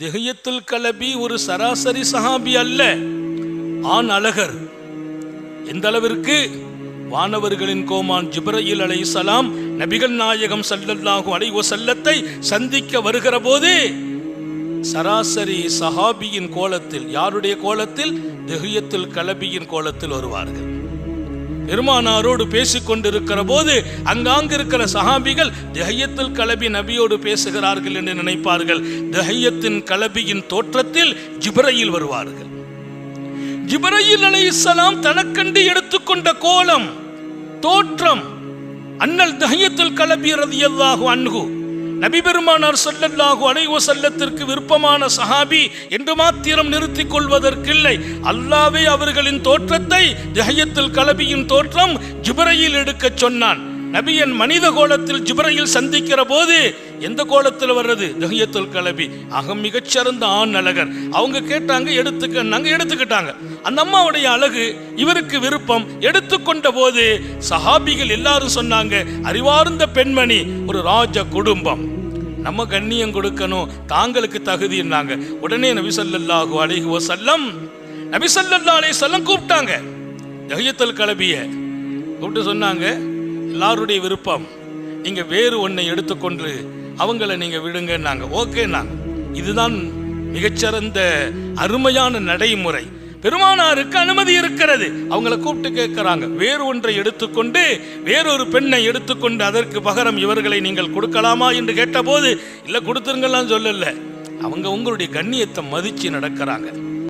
திகையத்துல் கலபி ஒரு சராசரி சஹாபி அல்ல ஆண் அழகர். எந்த அளவிற்கு வானவர்களின் கோமான் ஜிப்ரயில் சலாம் நபிகள் நாயகம் ஸல்லல்லாஹு அலைஹி செல்லத்தை சந்திக்க வருகிற போது சராசரி சஹாபியின் கோலத்தில் யாருடைய கோலத்தில்? திஹியத்துல் கலபியின் கோலத்தில் வருவார்கள். பெருமானாரோடு பேசிக் கொண்டிருக்கிற போது அங்காங்கு இருக்கிற சஹாபிகள் தஹையத்தில் கலபி நபியோடு பேசுகிறார்கள் என்று நினைப்பார்கள். தஹையத்தின் கலபியின் தோற்றத்தில் ஜிப்ரையில் வருவார்கள். ஜிப்ரையில் இஸ்லாம் தனக்கண்டு எடுத்துக்கொண்ட கோலம் தோற்றம் அண்ணல் தஹையத்தில் கலபி ரதியல்லாஹு அன்ஹு. நபி பெருமானார் ஸல்லல்லாஹு செல்லத்திற்கு விருப்பமான சஹாபி என்று மாத்திரம் நிறுத்திக் கொள்வதற்கில்லை. அல்லாவே அவர்களின் தோற்றத்தை தஹையத்துல் கலபியின் தோற்றம் ஜிபரையில் எடுக்கச் சொன்னான். நபியன் மனித கோலத்தில் ஜிப்ரையில் சந்திக்கிற போது எந்த கோலத்தில் வர்றது? தஹியத்துல் கலபி. அகம் மிகச்சிறந்த ஆண் அழகர். அவங்க கேட்டாங்க எடுத்துக்கன்னாங்க எடுத்துக்கிட்டாங்க. அந்த அம்மாவுடைய அழகு இவருக்கு விருப்பம். எடுத்துக்கொண்ட போது சஹாபிகள் எல்லாரும் சொன்னாங்க அறிவார்ந்த பெண்மணி ஒரு ராஜ குடும்பம். நம்ம கண்ணியம் கொடுக்கணும் தாங்களுக்கு தகுதின்னாங்க உடனே நபி ஸல்லல்லாஹு அலைஹி வஸல்லம் நபி ஸல்லல்லாஹு கூப்பிட்டாங்க. தஹியத்துல் கலபிய கூப்பிட்டு சொன்னாங்க எல்லாருடைய விருப்பம் நீங்க வேறு ஒன்றை எடுத்துக்கொண்டு அவங்கள நீங்க விடுங்கன்னாங்க. ஓகேன்னாங்க இதுதான் மிகச்சிறந்த அருமையான நடைமுறை. பெருமானாருக்கு அனுமதி இருக்கிறது. அவங்கள கூப்பிட்டு கேட்கிறாங்க. வேறு ஒன்றை எடுத்துக்கொண்டு வேறொரு பெண்ணை எடுத்துக்கொண்டு அதற்கு பகரம் இவர்களை நீங்கள் கொடுக்கலாமா? என்று கேட்டபோது இல்லை கொடுத்துருங்கலாம் சொல்லல. அவங்க உங்களுடைய கண்ணியத்தை மதிச்சு நடக்கிறாங்க.